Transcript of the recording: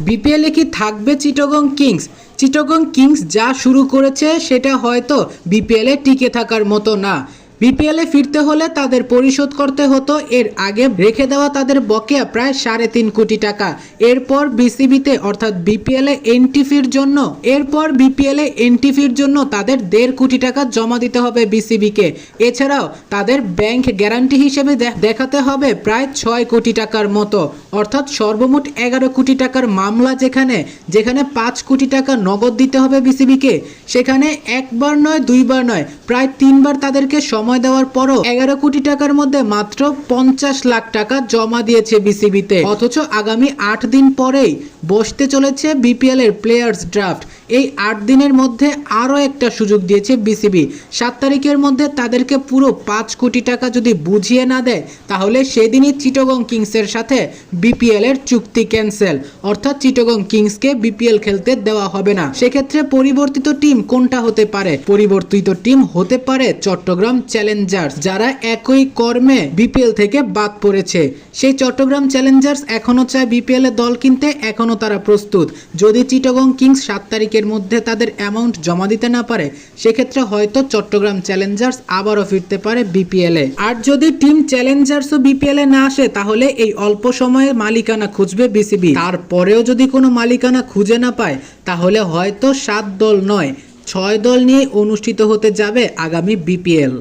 বিপিএলে কি থাকবে চিটগং কিংস চিটগং কিংস যা শুরু করেছে, সেটা হয়তো বিপিএলে টিকে থাকার মতো না। বিপিএলে ফিরতে হলে তাদের পরিশোধ করতে হতো। এর আগে রেখে দেওয়া তাদের বকেয়া প্রায় সাড়ে তিন কোটি টাকা। এরপর বিসিবিতে, অর্থাৎ বিপিএলে এনটিফির জন্য, এরপর বিপিএলে এনটিফির জন্য তাদের দেড় কোটি টাকা জমা দিতে হবে বিসিবিকে। এছাড়াও তাদের ব্যাংক গ্যারান্টি হিসেবে দেখাতে হবে প্রায় ছয় কোটি টাকার মতো। অর্থাৎ সর্বমোট এগারো কোটি টাকার মামলা যেখানে যেখানে পাঁচ কোটি টাকা নগদ দিতে হবে বিসিবিকে, সেখানে একবার নয়, দুইবার নয়, প্রায় তিনবার তাদেরকে সময় দেওয়ার পরও এগারো কোটি টাকার মধ্যে মাত্র পঞ্চাশ লাখ টাকা জমা দিয়েছে বিসিবিতে। অথচ আগামী আট দিন পরেই বসতে চলেছে বিপিএল এর প্লেয়ার্স ড্রাফট এই আট দিনের মধ্যে আরও একটা সুযোগ দিয়েছে বিসিবি। সাত তারিখের মধ্যে তাদেরকে পুরো পাঁচ কোটি টাকা যদি বুঝিয়ে না দেয়, তাহলে সেদিনই চিটগং কিংসের সাথে বিপিএল এর চুক্তি ক্যান্সেল। অর্থাৎ চিটগং কিংসকে বিপিএল খেলতে দেওয়া হবে না। সেক্ষেত্রে পরিবর্তিত টিম কোনটা হতে পারে? পরিবর্তিত টিম হতে পারে চট্টগ্রাম চ্যালেঞ্জার্স, যারা একই কর্মে বিপিএল থেকে বাদ পড়েছে। সেই চট্টগ্রাম চ্যালেঞ্জার্স এখনও চায় বিপিএল দল কিনতে এখনও তারা প্রস্তুত। যদি চিটগং কিংস সাত তারিখের মধ্যে তাদের অ্যামাউন্ট জমা দিতে না পারে, সেক্ষেত্রে হয়তো চট্টগ্রাম চ্যালেঞ্জার্স আবারও ফিরতে পারে বিপিএলে আর যদি টিম চ্যালেঞ্জার্সও বিপিএলে না আসে, তাহলে এই অল্প সময়ে মালিকানা খুঁজবে বিসিবি তারপরেও যদি কোনো মালিকানা খুঁজে না পায়, তাহলে হয়তো সাত দল নয়, ছয় দল নিয়ে অনুষ্ঠিত হতে যাবে আগামী বিপিএল